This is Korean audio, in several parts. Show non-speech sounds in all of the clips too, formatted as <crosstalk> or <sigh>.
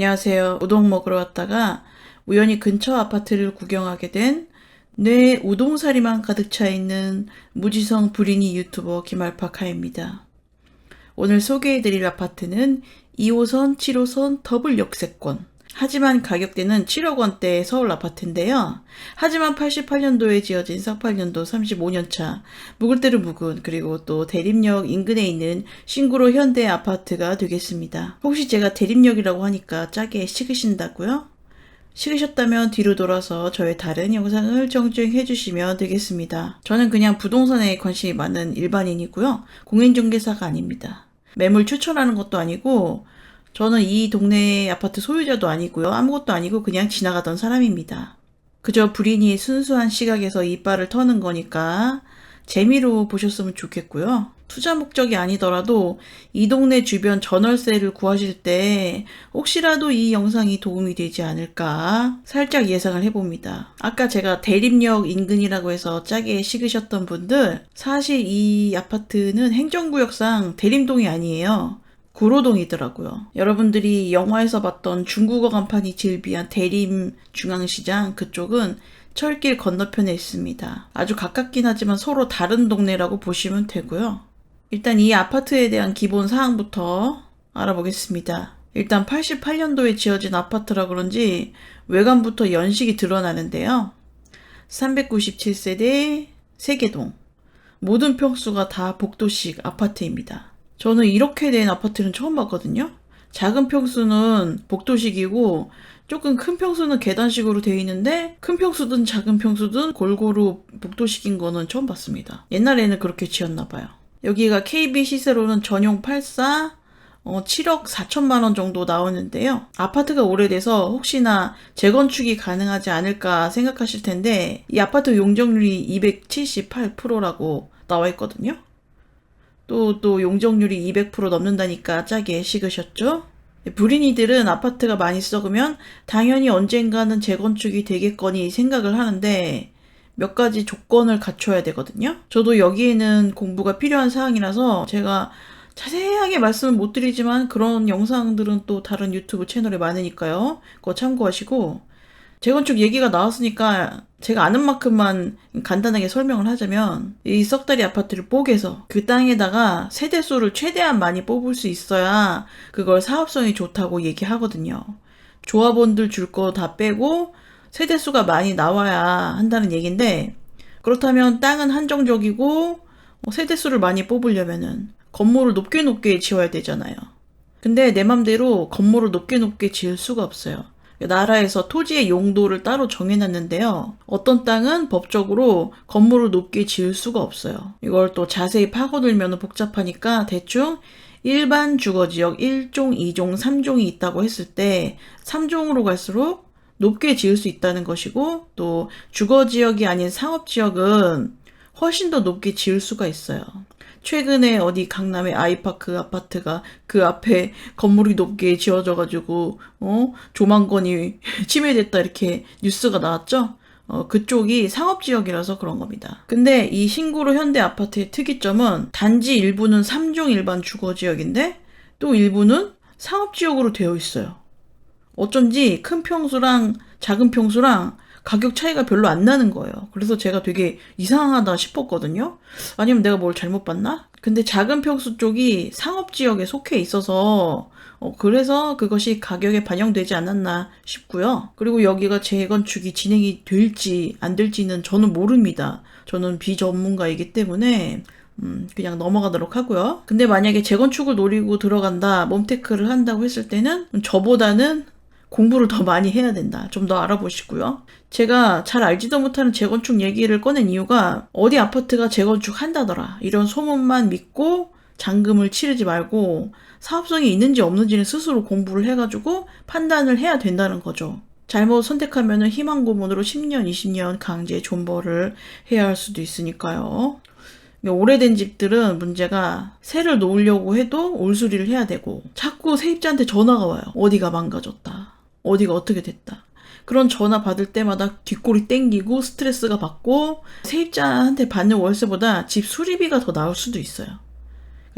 안녕하세요. 우동 먹으러 왔다가 우연히 근처 아파트를 구경하게 된뇌 우동사리만 가득 차 있는 무지성 불인이 유튜버 김알파카입니다. 오늘 소개해드릴 아파트는 2호선, 7호선 더블 역세권. 하지만 가격대는 7억 원대의 서울 아파트인데요. 하지만 88년도에 지어진 48년도 35년차 묵을 대로 묵은 그리고 또 대림역 인근에 있는 신구로 현대 아파트가 되겠습니다. 혹시 제가 대림역이라고 하니까 짜게 식으신다고요? 식으셨다면 뒤로 돌아서 저의 다른 영상을 정주행해 주시면 되겠습니다. 저는 그냥 부동산에 관심이 많은 일반인이고요. 공인중개사가 아닙니다. 매물 추천하는 것도 아니고 저는 이 동네 아파트 소유자도 아니고요. 아무것도 아니고 그냥 지나가던 사람입니다. 그저 불인이 순수한 시각에서 이빨을 터는 거니까 재미로 보셨으면 좋겠고요. 투자 목적이 아니더라도 이 동네 주변 전월세를 구하실 때 혹시라도 이 영상이 도움이 되지 않을까 살짝 예상을 해봅니다. 아까 제가 대림역 인근이라고 해서 짜게 식으셨던 분들 사실 이 아파트는 행정구역상 대림동이 아니에요. 구로동이더라고요. 여러분들이 영화에서 봤던 중국어 간판이 질비한 대림 중앙시장 그쪽은 철길 건너편에 있습니다. 아주 가깝긴 하지만 서로 다른 동네라고 보시면 되고요. 일단 이 아파트에 대한 기본 사항부터 알아보겠습니다. 일단 88년도에 지어진 아파트라 그런지 외관부터 연식이 드러나는데요. 397세대 세계동. 모든 평수가 다 복도식 아파트입니다. 저는 이렇게 된 아파트는 처음 봤거든요. 작은 평수는 복도식이고 조금 큰 평수는 계단식으로 되어 있는데 큰 평수든 작은 평수든 골고루 복도식인 거는 처음 봤습니다. 옛날에는 그렇게 지었나 봐요. 여기가 KB 시세로는 전용 84 어, 7억 4천만 원 정도 나오는데요. 아파트가 오래돼서 혹시나 재건축이 가능하지 않을까 생각하실 텐데 이 아파트 용적률이 278%라고 나와 있거든요. 또, 또 용적률이 200% 넘는다니까 짜게 식으셨죠? 불인이들은 아파트가 많이 썩으면 당연히 언젠가는 재건축이 되겠거니 생각을 하는데 몇 가지 조건을 갖춰야 되거든요. 저도 여기에는 공부가 필요한 사항이라서 제가 자세하게 말씀은 못 드리지만 그런 영상들은 또 다른 유튜브 채널에 많으니까요. 그거 참고하시고 재건축 얘기가 나왔으니까 제가 아는 만큼만 간단하게 설명을 하자면 이 썩다리 아파트를 뽀개서 그 땅에다가 세대수를 최대한 많이 뽑을 수 있어야 그걸 사업성이 좋다고 얘기하거든요. 조합원들 줄 거 다 빼고 세대수가 많이 나와야 한다는 얘기인데 그렇다면 땅은 한정적이고 뭐 세대수를 많이 뽑으려면은 건물을 높게 높게 지어야 되잖아요. 근데 내 맘대로 건물을 높게 높게 지을 수가 없어요. 나라에서 토지의 용도를 따로 정해놨는데요. 어떤 땅은 법적으로 건물을 높게 지을 수가 없어요. 이걸 또 자세히 파고들면 복잡하니까 대충 일반 주거지역 1종, 2종, 3종이 있다고 했을 때 3종으로 갈수록 높게 지을 수 있다는 것이고 또 주거지역이 아닌 상업지역은 훨씬 더 높게 지을 수가 있어요. 최근에 어디 강남의 아이파크 아파트가 그 앞에 건물이 높게 지어져가지고 어 조만건이 <laughs> 침해됐다 이렇게 뉴스가 나왔죠. 어, 그쪽이 상업지역이라서 그런 겁니다. 근데 이 신구로 현대 아파트의 특이점은 단지 일부는 3종 일반 주거지역인데 또 일부는 상업지역으로 되어 있어요. 어쩐지 큰 평수랑 작은 평수랑 가격 차이가 별로 안 나는 거예요. 그래서 제가 되게 이상하다 싶었거든요. 아니면 내가 뭘 잘못 봤나? 근데 작은 평수 쪽이 상업 지역에 속해 있어서 어, 그래서 그것이 가격에 반영되지 않았나 싶고요. 그리고 여기가 재건축이 진행이 될지 안 될지는 저는 모릅니다. 저는 비전문가이기 때문에 음, 그냥 넘어가도록 하고요. 근데 만약에 재건축을 노리고 들어간다, 몸테크를 한다고 했을 때는 저보다는 공부를 더 많이 해야 된다. 좀 더 알아보시고요. 제가 잘 알지도 못하는 재건축 얘기를 꺼낸 이유가 어디 아파트가 재건축 한다더라. 이런 소문만 믿고 잔금을 치르지 말고 사업성이 있는지 없는지는 스스로 공부를 해가지고 판단을 해야 된다는 거죠. 잘못 선택하면 희망 고문으로 10년, 20년 강제 존버를 해야 할 수도 있으니까요. 오래된 집들은 문제가 새를 놓으려고 해도 올수리를 해야 되고 자꾸 세입자한테 전화가 와요. 어디가 망가졌다. 어디가 어떻게 됐다. 그런 전화 받을 때마다 뒷골이 땡기고 스트레스가 받고 세입자한테 받는 월세보다 집 수리비가 더 나올 수도 있어요.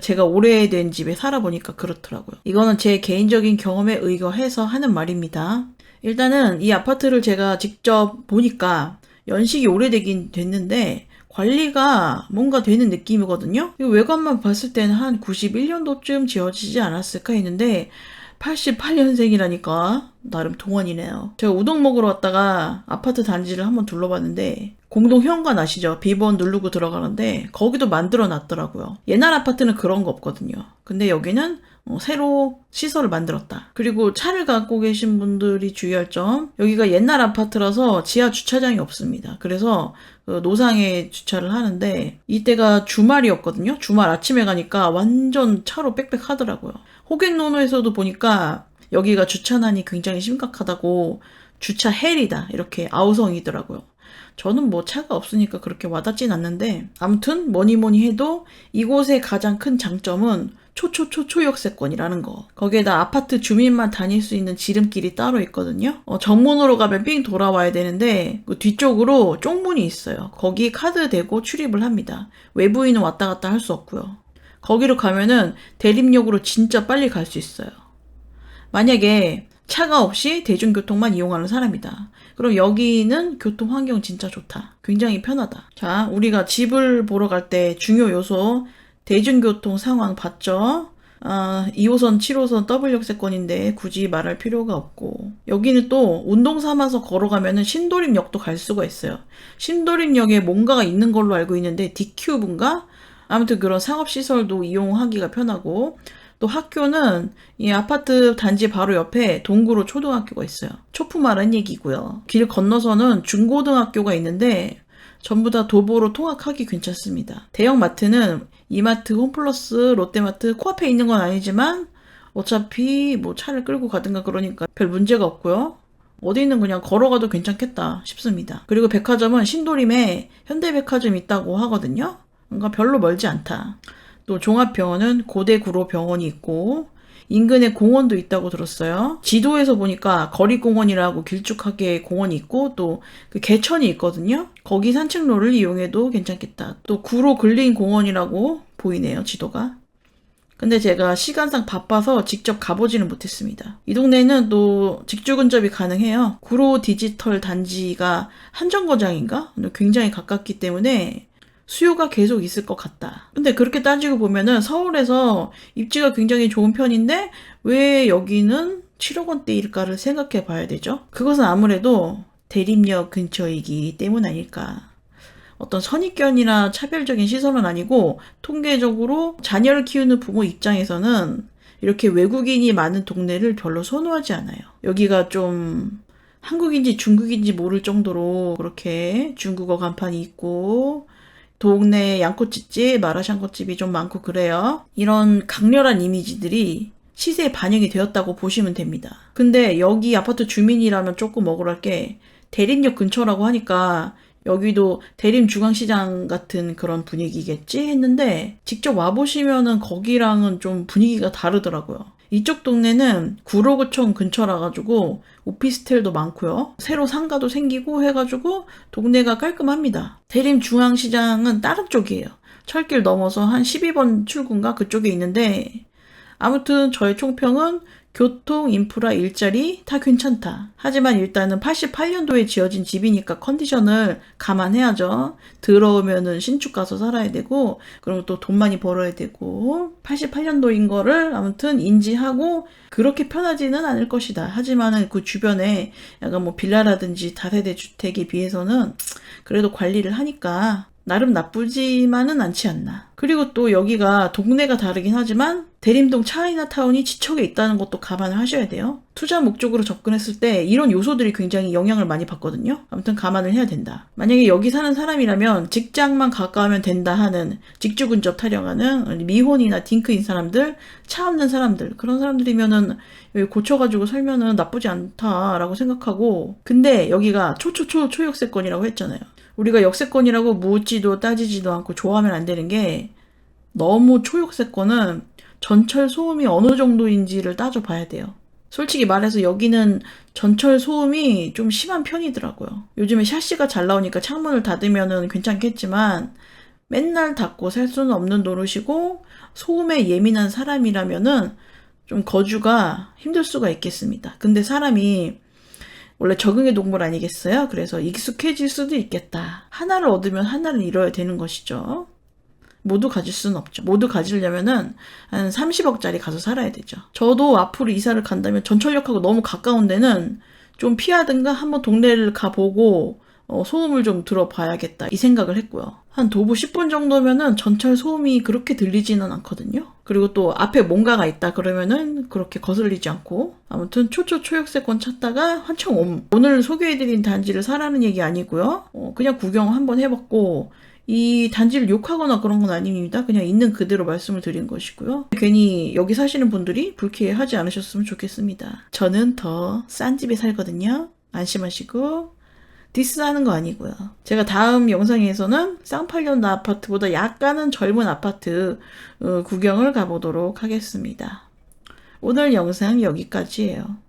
제가 오래된 집에 살아보니까 그렇더라고요. 이거는 제 개인적인 경험에 의거해서 하는 말입니다. 일단은 이 아파트를 제가 직접 보니까 연식이 오래되긴 됐는데 관리가 뭔가 되는 느낌이거든요. 이거 외관만 봤을 때는 한 91년도쯤 지어지지 않았을까 했는데 88년생이라니까 나름 동안이네요. 제가 우동 먹으러 왔다가 아파트 단지를 한번 둘러봤는데 공동 현관 아시죠? 비번 누르고 들어가는데 거기도 만들어 놨더라고요. 옛날 아파트는 그런 거 없거든요. 근데 여기는 어, 새로 시설을 만들었다. 그리고 차를 갖고 계신 분들이 주의할 점 여기가 옛날 아파트라서 지하 주차장이 없습니다. 그래서 그 노상에 주차를 하는데 이때가 주말이었거든요. 주말 아침에 가니까 완전 차로 빽빽하더라고요. 호객노노에서도 보니까 여기가 주차난이 굉장히 심각하다고 주차 헬이다 이렇게 아우성이더라고요. 저는 뭐 차가 없으니까 그렇게 와닿진 않는데 아무튼 뭐니 뭐니 해도 이곳의 가장 큰 장점은 초초초초역세권이라는 거. 거기에다 아파트 주민만 다닐 수 있는 지름길이 따로 있거든요. 어, 정문으로 가면 삥 돌아와야 되는데 그 뒤쪽으로 쪽문이 있어요. 거기 카드 대고 출입을 합니다. 외부인은 왔다 갔다 할 수 없고요. 거기로 가면은 대림역으로 진짜 빨리 갈 수 있어요. 만약에 차가 없이 대중교통만 이용하는 사람이다. 그럼 여기는 교통 환경 진짜 좋다. 굉장히 편하다. 자, 우리가 집을 보러 갈 때 중요 요소 대중교통 상황 봤죠? 아, 2호선, 7호선 더블 역세권인데 굳이 말할 필요가 없고 여기는 또 운동 삼아서 걸어가면은 신도림역도 갈 수가 있어요. 신도림역에 뭔가가 있는 걸로 알고 있는데 디큐브인가? 아무튼 그런 상업시설도 이용하기가 편하고 또 학교는 이 아파트 단지 바로 옆에 동구로 초등학교가 있어요. 초품하는 얘기고요. 길 건너서는 중고등학교가 있는데 전부 다 도보로 통학하기 괜찮습니다. 대형 마트는 이마트, 홈플러스, 롯데마트 코앞에 있는 건 아니지만 어차피 뭐 차를 끌고 가든가 그러니까 별 문제가 없고요. 어디는 그냥 걸어가도 괜찮겠다 싶습니다. 그리고 백화점은 신도림에 현대백화점 있다고 하거든요. 뭔가 별로 멀지 않다. 또 종합병원은 고대구로 병원이 있고 인근에 공원도 있다고 들었어요. 지도에서 보니까 거리공원이라고 길쭉하게 공원이 있고 또 그 개천이 있거든요. 거기 산책로를 이용해도 괜찮겠다. 또 구로 근린 공원이라고 보이네요, 지도가. 근데 제가 시간상 바빠서 직접 가보지는 못했습니다. 이 동네는 또 직주 근접이 가능해요. 구로 디지털 단지가 한정거장인가? 굉장히 가깝기 때문에 수요가 계속 있을 것 같다. 근데 그렇게 따지고 보면은 서울에서 입지가 굉장히 좋은 편인데 왜 여기는 7억 원대일까를 생각해 봐야 되죠. 그것은 아무래도 대림역 근처이기 때문 아닐까. 어떤 선입견이나 차별적인 시선은 아니고 통계적으로 자녀를 키우는 부모 입장에서는 이렇게 외국인이 많은 동네를 별로 선호하지 않아요. 여기가 좀 한국인지 중국인지 모를 정도로 그렇게 중국어 간판이 있고 동네 양꼬치집, 마라샹궈집이 좀 많고 그래요. 이런 강렬한 이미지들이 시세에 반영이 되었다고 보시면 됩니다. 근데 여기 아파트 주민이라면 조금 억울할 게 대림역 근처라고 하니까 여기도 대림 중앙시장 같은 그런 분위기겠지 했는데 직접 와보시면은 거기랑은 좀 분위기가 다르더라고요. 이쪽 동네는 구로구청 근처라 가지고 오피스텔도 많고요. 새로 상가도 생기고 해가지고 동네가 깔끔합니다. 대림 중앙시장은 다른 쪽이에요. 철길 넘어서 한 12번 출구인가 그쪽에 있는데 아무튼 저의 총평은 교통, 인프라, 일자리 다 괜찮다. 하지만 일단은 88년도에 지어진 집이니까 컨디션을 감안해야죠. 들어오면은 신축 가서 살아야 되고, 그럼 또 돈 많이 벌어야 되고, 88년도인 거를 아무튼 인지하고, 그렇게 편하지는 않을 것이다. 하지만은 그 주변에 약간 뭐 빌라라든지 다세대 주택에 비해서는 그래도 관리를 하니까 나름 나쁘지만은 않지 않나. 그리고 또 여기가 동네가 다르긴 하지만 대림동 차이나타운이 지척에 있다는 것도 감안을 하셔야 돼요. 투자 목적으로 접근했을 때 이런 요소들이 굉장히 영향을 많이 받거든요. 아무튼 감안을 해야 된다. 만약에 여기 사는 사람이라면 직장만 가까우면 된다 하는 직주 근접 타령하는 미혼이나 딩크인 사람들, 차 없는 사람들 그런 사람들이면은 고쳐가지고 살면은 나쁘지 않다라고 생각하고 근데 여기가 초초초 초역세권이라고 했잖아요. 우리가 역세권이라고 묻지도 따지지도 않고 좋아하면 안 되는 게 너무 초역세권은 전철 소음이 어느 정도인지를 따져봐야 돼요. 솔직히 말해서 여기는 전철 소음이 좀 심한 편이더라고요. 요즘에 샤시가 잘 나오니까 창문을 닫으면 괜찮겠지만 맨날 닫고 살 수는 없는 노릇이고 소음에 예민한 사람이라면은 좀 거주가 힘들 수가 있겠습니다. 근데 사람이 원래 적응의 동물 아니겠어요? 그래서 익숙해질 수도 있겠다. 하나를 얻으면 하나를 잃어야 되는 것이죠. 모두 가질 수는 없죠. 모두 가지려면은 한 30억짜리 가서 살아야 되죠. 저도 앞으로 이사를 간다면 전철역하고 너무 가까운 데는 좀 피하든가 한번 동네를 가보고 어, 소음을 좀 들어봐야겠다 이 생각을 했고요. 한 도보 10분 정도면은 전철 소음이 그렇게 들리지는 않거든요. 그리고 또 앞에 뭔가가 있다 그러면은 그렇게 거슬리지 않고 아무튼 초초 초역세권 찾다가 한참 옴. 오늘 소개해드린 단지를 사라는 얘기 아니고요. 어, 그냥 구경 한번 해봤고 이 단지를 욕하거나 그런 건 아닙니다. 그냥 있는 그대로 말씀을 드린 것이고요. 괜히 여기 사시는 분들이 불쾌하지 않으셨으면 좋겠습니다. 저는 더 싼 집에 살거든요. 안심하시고 디스하는 거 아니고요. 제가 다음 영상에서는 쌍팔년 아파트보다 약간은 젊은 아파트 어, 구경을 가보도록 하겠습니다. 오늘 영상 여기까지예요.